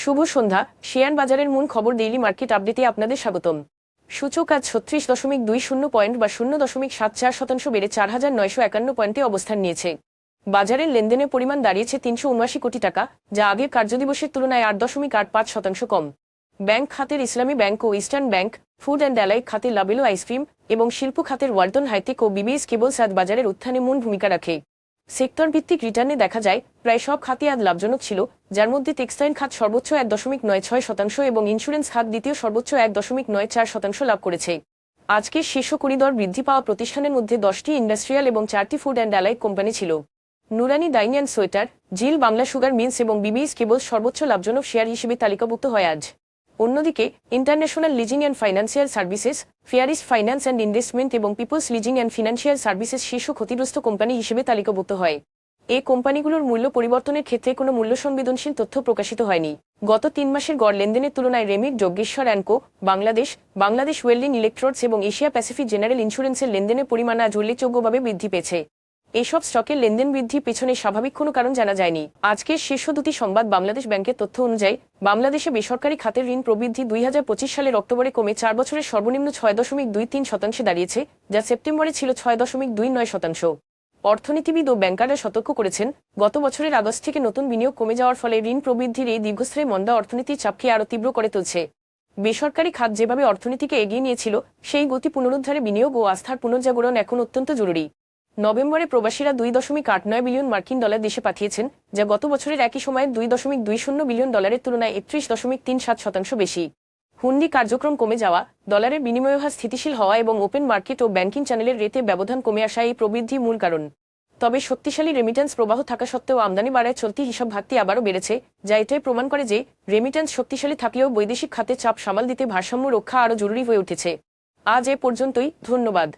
শুভ সন্ধ্যা। Share বাজারের মূল খবর ডেইলি মার্কেট আপডেটে আপনাদের স্বাগতম। সূচক আজ ছত্রিশ দশমিক দুই শূন্য পয়েন্ট বা শূন্য দশমিক সাত চার শতাংশ বেড়ে চার হাজার নয়শো একান্ন পয়েন্টে অবস্থান নিয়েছে। বাজারের লেনদেনের পরিমাণ দাঁড়িয়েছে তিনশো উনআশি কোটি টাকা, যা আগের কার্যদিবসের তুলনায় আট দশমিক আট পাঁচ শতাংশ কম। ব্যাংক খাতের Islami bank O eastern bank, food and allied খাতের লাবেলো আইসক্রিম এবং শিল্প খাতের ওয়ালটন হাইটেক ও বিবিএস কেবলস আজ বাজারের উত্থানে মূল ভূমিকা রাখে। সেক্টর ভিত্তিক রিটার্নে দেখা যায়, প্রায় সব খাতই আজ লাভজনক ছিল, যার মধ্যে টেক্সটাইল খাত সর্বোচ্চ এক দশমিক নয় ছয় শতাংশ এবং ইন্স্যুরেন্স খাত দ্বিতীয় সর্বোচ্চ এক দশমিক নয় চার শতাংশ লাভ করেছে। আজকের শীর্ষ করিডর বৃদ্ধি পাওয়া প্রতিষ্ঠানের মধ্যে দশটি ইন্ডাস্ট্রিয়াল এবং চারটি ফুড অ্যান্ড অ্যালাই কোম্পানি ছিল। নুরানি dyeing and sweater, Zeal Bangla sugar mills এবং বিবিএস কেবল সর্বোচ্চ লাভজনক শেয়ার হিসেবে তালিকাভুক্ত হয় আজ। অন্যদিকে international leasing and financial services ফেয়ারিস finance and investment এবং peoples leasing and financial services শীর্ষ ক্ষতিগ্রস্ত কোম্পানি হিসেবে তালিকাভুক্ত হয়। এই কোম্পানিগুলোর মূল্য পরিবর্তনের ক্ষেত্রে কোনো মূল্য সংবেদনশীল তথ্য প্রকাশিত হয়নি। গত তিন মাসের গড় লেনদেনের তুলনায় Renwick Jajneswar and co, Bangladesh Bangladesh welding electrodes এবং এশিয়া প্যাসিফিক জেনারেল ইন্স্যুরেন্সের লেনদেনের পরিমাণ আজ উল্লেখযোগ্যভাবে বৃদ্ধি পেয়েছে। এসব স্টকের লেনদেন বৃদ্ধির পেছনে স্বাভাবিক কোনো কারণ জানা যায়নি। আজকের শীর্ষ দুটি সংবাদ বাংলাদেশ ব্যাংকের তথ্য অনুযায়ী, বাংলাদেশে বেসরকারি খাতের ঋণ প্রবৃদ্ধি দুই হাজার পঁচিশ সালের অক্টোবরে কমে চার বছরের সর্বনিম্ন ছয় দশমিক দুই তিন শতাংশে দাঁড়িয়েছে, যা সেপ্টেম্বরে ছিল ছয় দশমিক দুই নয় শতাংশ। অর্থনীতিবিদ ও ব্যাংকাররা সতর্ক করেছেন, গত বছরের আগস্ট থেকে নতুন বিনিয়োগ কমে যাওয়ার ফলে ঋণ প্রবৃদ্ধির এই দীর্ঘস্থায়ী মন্দা অর্থনীতির চাপকে আরও তীব্র করে তুলছে। বেসরকারি খাত যেভাবে অর্থনীতিকে এগিয়ে নিয়েছিল, সেই গতি পুনরুদ্ধারে বিনিয়োগ ও আস্থার পুনর্জাগরণ এখন অত্যন্ত জরুরি। নভেম্বরে প্রবাসীরা দুই দশমিক আট নয় বিলিয়ন মার্কিন ডলার দেশে পাঠিয়েছেন, যা গত বছরের একই সময়ে দুই দশমিক দুই শূন্য বিলিয়ন ডলারের তুলনায় একত্রিশ দশমিক তিন সাত শতাংশ বেশি। হুন্ডি কার্যক্রম কমে যাওয়া, ডলারের বিনিময় হার স্থিতিশীল হওয়া এবং ওপেন মার্কেট ও ব্যাংকিং চ্যানেলের রেতে ব্যবধান কমে আসা এই প্রবৃদ্ধি মূল কারণ। তবে শক্তিশালী রেমিটেন্স প্রবাহ থাকা সত্ত্বেও আমদানি বাড়ায় চলতি হিসাব ঘাটতি আবারও বেড়েছে, যা এটাই প্রমাণ করে যে রেমিটেন্স শক্তিশালী থাকলেও বৈদেশিক খাতে চাপ সামাল দিতে ভারসাম্য রক্ষা আরও জরুরি হয়ে উঠেছে। আজ এ পর্যন্তই, ধন্যবাদ।